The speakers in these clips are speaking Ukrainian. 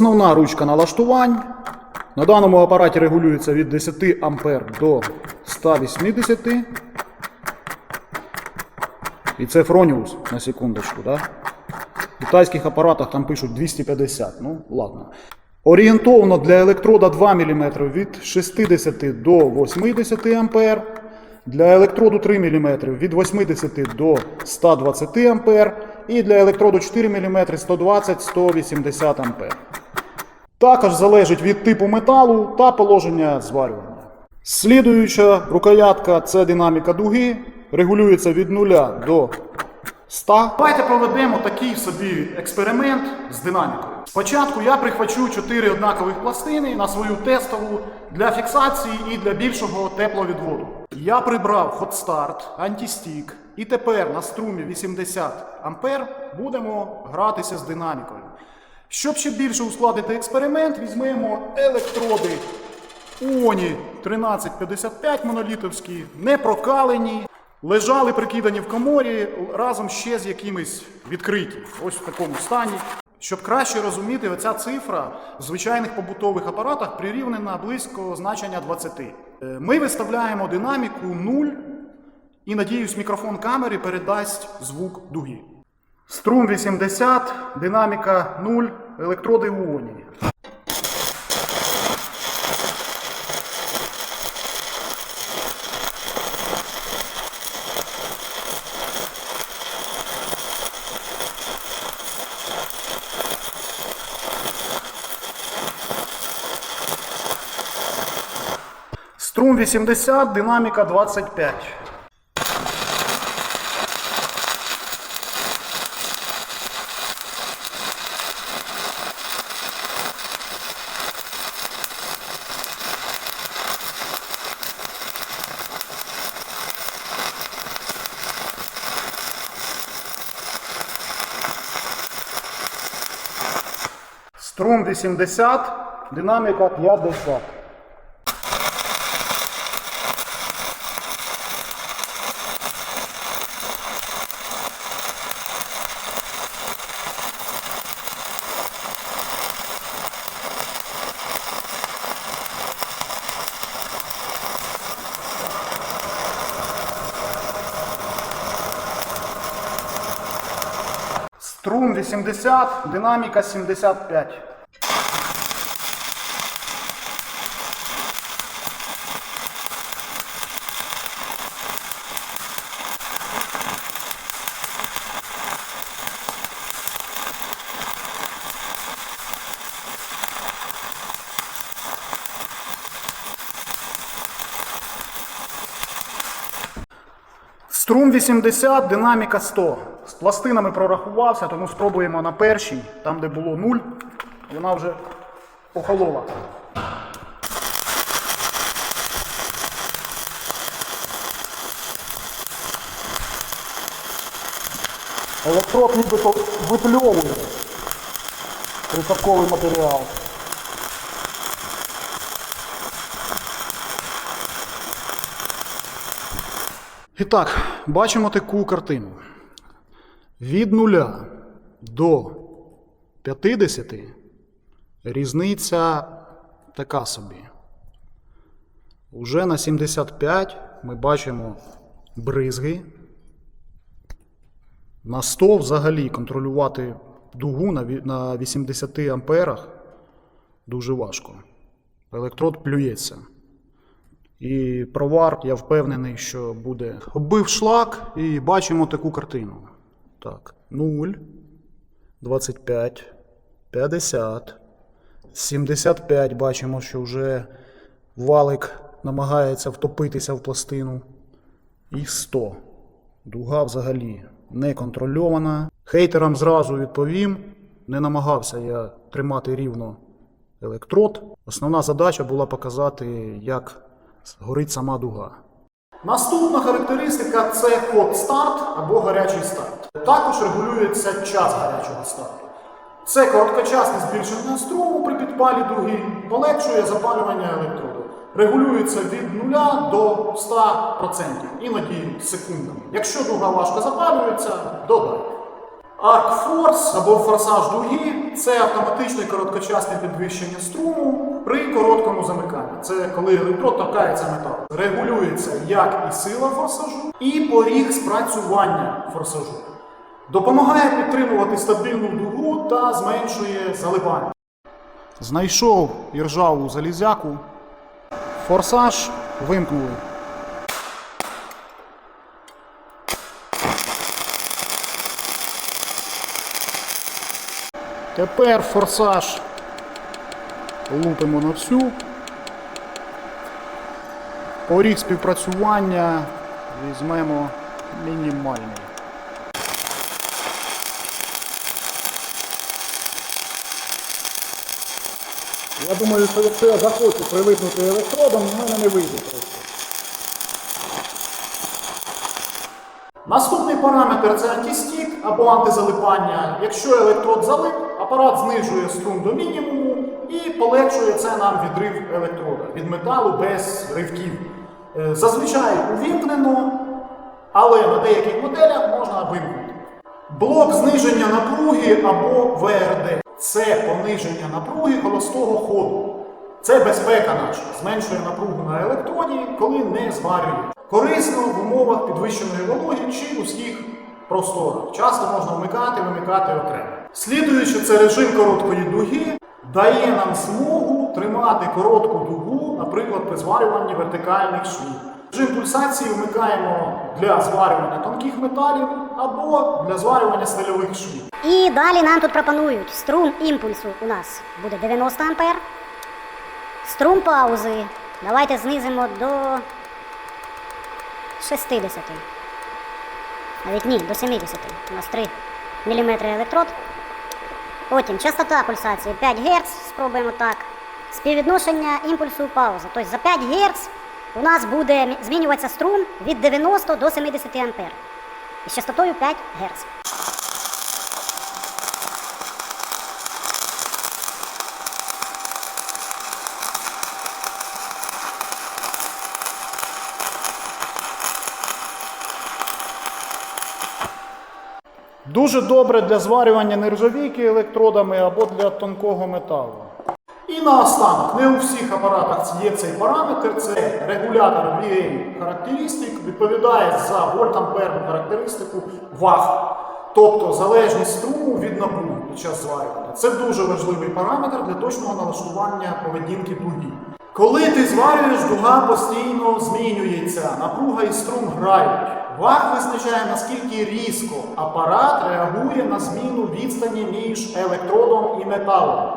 Основна ручка налаштувань. На даному апараті регулюється від 10 А до 180. І це Фроніус на секундочку. Да? В китайських апаратах там пишуть 250. Ну, ладно. Орієнтовно для електрода 2 мм від 60 до 80 А. Для електроду 3 мм від 80 до 120 А. І для електроду 4 мм 120-180 А. Також залежить від типу металу та положення зварювання. Слідуюча рукоятка це динаміка дуги, регулюється від 0 до 100. Давайте проведемо такий собі експеримент з динамікою. Спочатку я прихвачу 4 однакових пластини на свою тестову для фіксації і для більшого тепловідводу. Я прибрав Start, антистік, і тепер на струмі 80 А будемо гратися з динамікою. Щоб ще більше ускладнити експеримент, візьмемо електроди Уоні 1355 монолітовські, не прокалені, лежали прикидані в коморі разом ще з якимись відкриті. Ось в такому стані. Щоб краще розуміти, оця цифра в звичайних побутових апаратах прирівнена близько значення 20. Е, Ми виставляємо динаміку 0 і, надіюсь, мікрофон камери передасть звук дуги. Струм 80, динаміка 0, електроди уоні. Струм 80, динаміка 25. Струм 80, динаміка 50. Струм 80, динаміка 75. Струм 80, динаміка 100. З пластинами прорахувався, тому спробуємо на першій, там де було 0, вона вже охолола. Електрод нібито випльовує присадковий матеріал. І так, бачимо таку картину. Від 0 до 50 різниця така собі. Уже на 75 ми бачимо бризги. На 100 взагалі контролювати дугу на 80 амперах дуже важко. Електрод плюється. І провар, я впевнений, що буде. Оббив шлак і бачимо таку картину. Так, 0, 25, 50, 75. Бачимо, що вже валик намагається втопитися в пластину. І 100. Дуга взагалі не контрольована. Хейтерам зразу відповім. Не намагався я тримати рівно електрод. Основна задача була показати, як горить сама дуга. Наступна характеристика це ход старт або гарячий старт. Також регулюється час гарячого старту. Це короткочасне збільшення струму при підпалі дуги, полегшує запалювання електроду. Регулюється від 0 до 100%, іноді секундами. Якщо дуга важко запалюється, додай. Аркфорс або форсаж дуги це автоматичне короткочасне підвищення струму при короткому замиканні. Це коли електрод торкається металу. Регулюється як і сила форсажу, і поріг спрацювання форсажу. Допомагає підтримувати стабільну дугу та зменшує залипання. Знайшов іржаву залізяку. Форсаж вимкнули. Тепер форсаж лупимо на всю. Поріг співпрацювання візьмемо мінімальний. Я думаю, що якщо я захочу прилипнути електродом, в мене не вийде просто. Наступний параметр це антистік або антизалипання. Якщо електрод залип, апарат знижує струм до мінімуму і полегшує це нам відрив електрода від металу без ривків. Е, Зазвичай увімкнено, але на деяких моделях можна вимкнути. Блок зниження напруги або ВРД це пониження напруги холостого ходу. Це безпека наша, зменшує напругу на електроді, коли не зварює. Корисно в умовах підвищеної вологі чи вузьких просторах. Часто можна вмикати, вимикати окремо. Слідуючи, це режим короткої дуги дає нам змогу тримати коротку дугу, наприклад, при зварюванні вертикальних швів. Режим пульсації вмикаємо для зварювання тонких металів або для зварювання стильових швів. І далі нам тут пропонують струм імпульсу у нас буде 90 ампер. Струм паузи. Давайте знизимо до 60. Навіть ні, до 70. У нас 3 мм електрод. Потім частота пульсації 5 Гц. Спробуємо так. Співвідношення імпульсу пауза. Тобто за 5 Гц у нас буде змінюватися струм від 90 до 70 ампер. з частотою 5 Гц. Дуже добре для зварювання нержавійки електродами або для тонкого металу. І наостанок, не у всіх апаратах є цей параметр, це регулятор VA характеристик, відповідає за вольтамперну характеристику ваг, тобто залежність струму від напруги під час зварювання. Це дуже важливий параметр для точного налаштування поведінки дуги. Коли ти зварюєш, дуга постійно змінюється, напруга і струм грають. Ваг визначає, наскільки різко апарат реагує на зміну відстані між електродом і металом.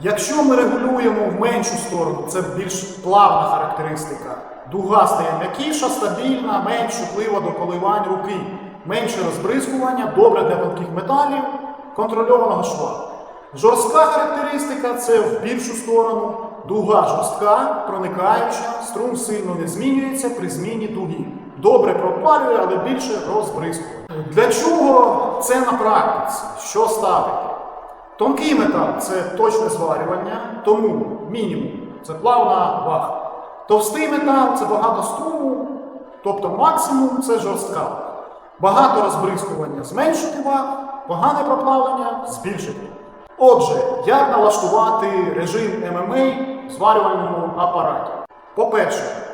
Якщо ми регулюємо в меншу сторону, це більш плавна характеристика. Дуга стає м'якіша, стабільна, менш чутлива до коливань руки, менше розбризкування, добре для тонких металів, контрольованого шва. Жорстка характеристика це в більшу сторону. Дуга жорстка, проникаюча, струм сильно не змінюється при зміні дуги. Добре пропалює, але більше розбризкує. Для чого це на практиці? Що ставити? Тонкий метал це точне зварювання, тому мінімум це плавна вага. Товстий метал це багато струму, тобто максимум це жорстка. Багато розбризкування зменшити ваг, погане проплавлення збільшити. Отже, як налаштувати режим ММА в зварювальному апараті? По-перше,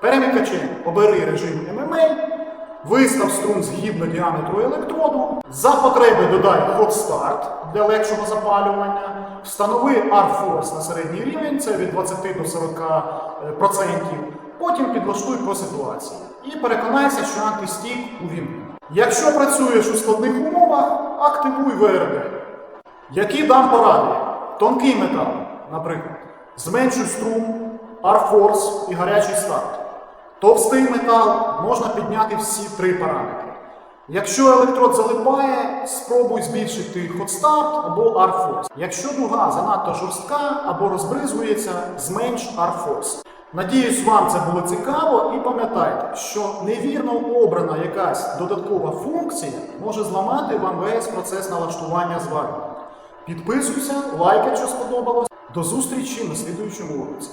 перемикачем обери режим ММА, Вистав струм згідно діаметру електроду. За потреби додай hot start для легшого запалювання. Встанови R-Force на середній рівень, це від 20 до 40 е, процентів. Потім підлаштуй по ситуації. І переконайся, що антистік увімкнений. Якщо працюєш у складних умовах, активуй ВРД. Які дам поради? Тонкий метал, наприклад. Зменшуй струм, R-Force і гарячий старт. Товстий метал можна підняти всі три параметри. Якщо електрод залипає, спробуй збільшити хотстарт або R-Force. Якщо дуга занадто жорстка або розбризується, зменш R-Force. Надіюсь, вам це було цікаво і пам'ятайте, що невірно обрана якась додаткова функція може зламати вам весь процес налаштування зварювання. Підписуйся, лайкай, що сподобалось. До зустрічі на слідуючому уроці.